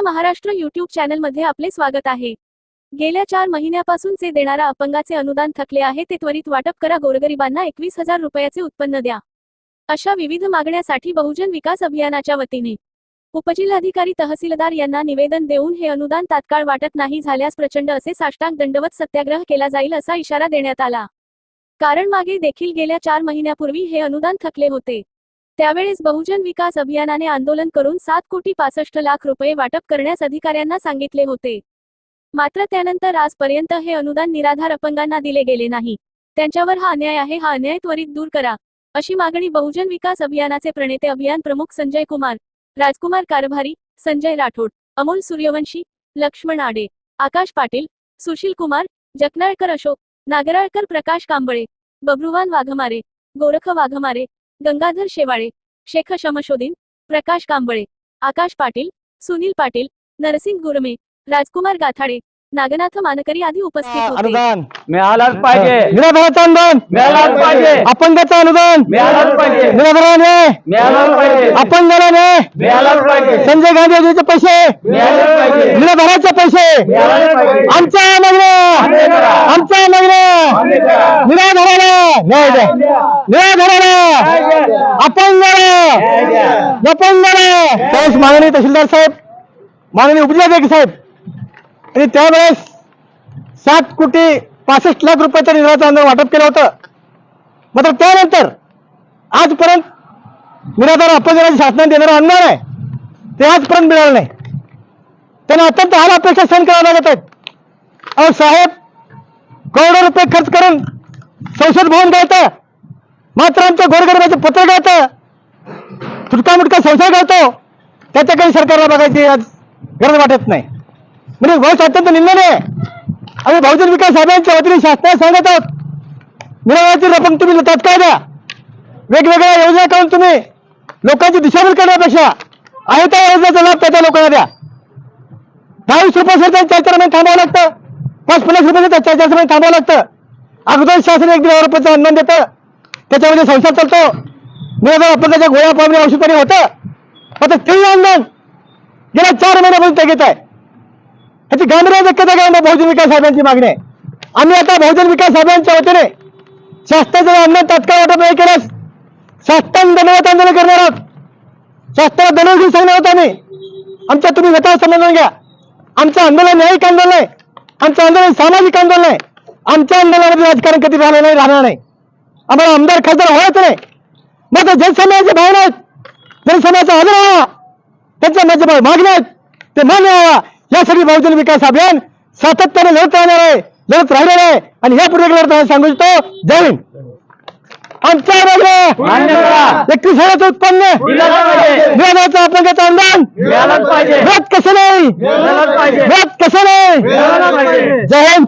Maharashtra YouTube चॅनलमध्ये आपले स्वागत आहे. गेल्या चार महिन्यापासून जे देणारा अपंगाचे अनुदान थकले आहे ते त्वरित वाटप करा. गोरगरिबांना एकवीस हजार रुपयाचे उत्पन्न द्या. अशा विविध मागण्यासाठी बहुजन विकास अभियानाच्या वतीने उपजिल्हाधिकारी तहसीलदार यांना निवेदन देऊन हे अनुदान तात्काळ वाटत नाही झाल्यास प्रचंड असे साष्टांग दंडवत सत्याग्रह केला जाईल असा इशारा देण्यात आला. कारण मागे देखील गेल्या चार महिन्यापूर्वी हे अनुदान थकले होते. त्यावेळेस बहुजन विकास अभियानाने आंदोलन करून सात कोटी पासष्ट लाख रुपये वाटप करण्यास अधिकाऱ्यांना सांगितले होते. मात्र त्यानंतर आजपर्यंत हे अनुदान निराधार अपंगांना दिले गेले नाही. त्यांच्यावर हा अन्याय आहे हा अन्याय त्वरित दूर करा. अशी मागणी बहुजन विकास अभियानाचे प्रणेते अभियान प्रमुख संजय कुमार राजकुमार कारभारी संजय राठोड अमोल सूर्यवंशी लक्ष्मण आडे आकाश पाटील सुशील कुमार जकनाळकर अशोक नागराळकर प्रकाश कांबळे बब्रुवान वाघमारे गोरख वाघमारे गंगाधर शेवाळे शेख शमशोदीन प्रकाश कांबळे आकाश पाटील सुनील पाटील नरसिंग गुरमे राजकुमार गाथाडे नागनाथ मानकरी आदी उपस्थित होते. अनुदान. मिळालाच पाहिजे. निराधाराचं अनुदान. मिळालाच पाहिजे. अपंगाचं अनुदान. मिळालाच पाहिजे. निराधाराने मिळालाच पाहिजे. अपंगाने मिळालाच पाहिजे. संजय गांधी योजनेचे पैसे. मिळालाच पाहिजे. निराधाराचे पैसे. मिळालाच पाहिजे. आमच्या मान्य करा. मागण्या द्या. निराधाराला अपंगाला न्याय द्या. अपंगाला त्यावेळेस माननीय तहसीलदार साहेब माननीय उपजिल्हाधिकारी साहेब. आणि त्यावेळेस सात कोटी पासष्ट लाख रुपयाचं निधनाचं अनुदान वाटप केलं होतं. मात्र त्यानंतर आजपर्यंत निराधार अपंगाला शासनाने देणारं अनुदान आहे ते आजपर्यंत मिळालं नाही. त्यांना अत्यंत हाल अपेक्षा सहन कराव्या लागत आहेत. अहो साहेब करोडो रुपये खर्च करून संसद भवन गावतं. मात्र आमच्या गोरगरबाचं पत्र गावतं. तुटका मुटका संसार घालतो त्याच्या काही सरकारला बघायची आज गरज वाटत नाही. म्हणजे वय अत्यंत निंदन आहे. आम्ही बहुजन विकास अभियानच्या वतीने शासनाला सांगत आहोत. मिळवण्याची रक्कम तुम्ही तात्काळ द्या? वेगवेगळ्या योजना करून तुम्ही लोकांची दिशाभूल करण्यापेक्षा आहे त्या योजनेचा लाभ त्या लोकांना द्या. दहावीस रुपये चार चार महिने थांबावं लागतं. पाच पन्नास रुपये चार चार थांबावं लागतं. अगोदर शासन एक दीड हजार रुपयाचं अनुदान देतं. त्याच्यामध्ये संसार चालतो. निराधार अपंगाच्या गोळ्या पावणे औषध पाणी होतं. आता ते अनुदान गेल्या चार महिन्यापासून ते घेत आहे. त्याची गांभीर्य दक्कता काय बहुजन विकास साहेबांची मागणी आहे. आम्ही आता बहुजन विकास साहेबांच्या वतीने शासनाचं अनुदान तात्काळ वाटप नाही केल्यास शास्त्रान धन्यवाद आंदोलन करणार आहोत. शासनाला धन्यवाद सांगणार आहोत आम्ही. आमच्या तुम्ही व्यथा समजून घ्या. आमचं आंदोलन न्यायिक आंदोलन आहे. आमचं आंदोलन सामाजिक आंदोलन आहे. आमच्या आंदोलनामध्ये राजकारण कधी राहणार नाही राहणार नाही. आम्हाला आमदार खासदार व्हायचं नाही. मग जनसमाजाचे भावना आहेत. जनसमाजाचा आदर व्हावा. त्यांच्या माझ्या मागण्या आहेत. ते मान्य व्हावा. यासाठी बहुजन विकास अभियान सातत्याने लढत राहणार आहे. लढत राहणार आहे. आणि यापुढे लढत सांगू इच्छितो. जय हिंद. आमच्या मान्य मागण्या करा. एकवीस हजाराचं उत्पन्न. मिळाल्याचं अपंगाचं अनुदान! मिळालंच पाहिजे! व्याज कसं नाही! व्याज कसं नाही! जय हिंद!